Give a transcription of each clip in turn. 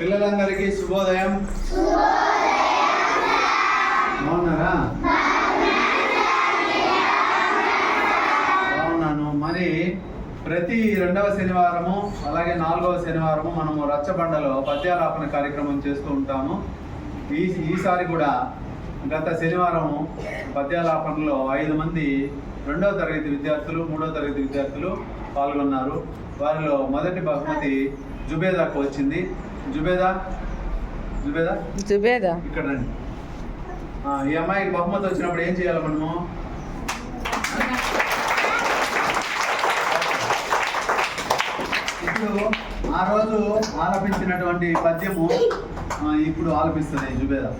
పిల్లలందరికీ శుభోదయం. బాగున్నారా? బాగున్నాను. మరి ప్రతి రెండవ శనివారము అలాగే నాలుగవ శనివారము మనము రచ్చబండలో పద్యాలాపన కార్యక్రమం చేస్తూ ఉంటాము. ఈ ఈసారి కూడా గత శనివారం పద్యాలాపనలో ఐదు మంది రెండవ తరగతి విద్యార్థులు మూడవ తరగతి విద్యార్థులు పాల్గొన్నారు. వారిలో మొదటి బహుమతి జుబేదాకు వచ్చింది. జుబేదా? జుబేదా? జుబేదా. ఇక్కడ రండి. ఈ అమ్మాయికి బహుమతి వచ్చినప్పుడు ఏం చేయాలి మనము? ఇప్పుడు ఆ రోజు ఆలపించినటువంటి పద్యము ఇప్పుడు ఆలపిస్తుంది జుబేదా.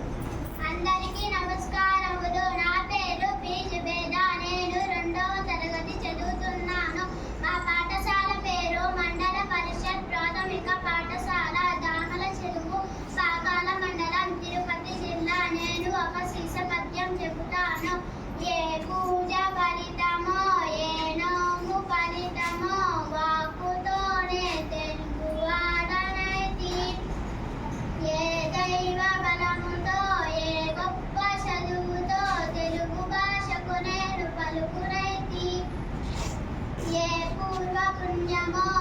생각은 야너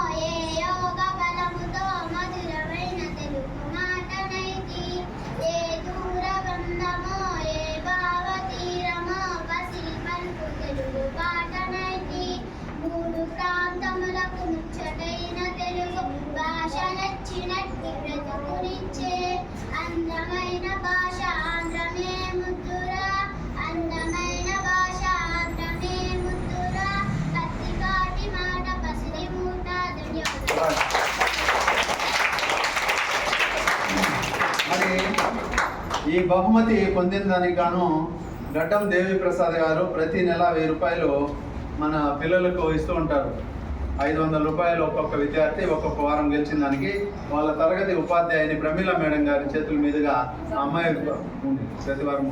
అలాగే ఈ బహుమతి పొందిన దానికి గాను గడ్డం దేవి ప్రసాద్ గారు ప్రతి నెల వెయ్యి రూపాయలు మన పిల్లలకు ఇస్తూ ఉంటారు. ఐదు వందల రూపాయలు ఒక్కొక్క విద్యార్థి ఒక్కొక్క వారం గెలిచిన దానికి వాళ్ళ తరగతి ఉపాధ్యాయుని ప్రమీల మేడం గారి చేతుల మీదుగా అమ్మాయి ఉంది ప్రతి వారం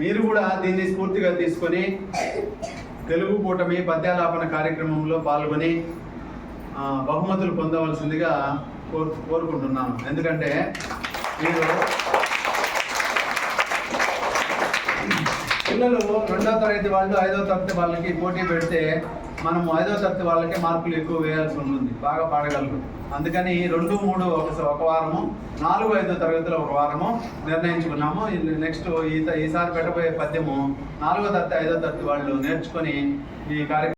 మీరు కూడా దీన్ని స్ఫూర్తిగా తీసుకొని తెలుగు కూటమి పద్యాలాపన కార్యక్రమంలో పాల్గొని బహుమతులు పొందవలసిందిగా కోరు కోరుకుంటున్నాను. ఎందుకంటే మీరు పిల్లలు రెండో తరగతి వాళ్ళు ఐదో తరగతి వాళ్ళకి పోటీ పెడితే మనం ఐదో తరగతి వాళ్ళకే మార్కులు ఎక్కువ వేయాల్సి ఉంటుంది బాగా పాడగలరు అందుకని రెండు మూడు ఒక ఒక వారము నాలుగు ఐదో తరగతిలో ఒక వారము నిర్ణయించుకున్నాము. నెక్స్ట్ ఈ ఈసారి పెట్టబోయే పద్యము నాలుగో తరగతి ఐదో తరగతి వాళ్ళు నేర్చుకొని ఈ కార్యక్రమం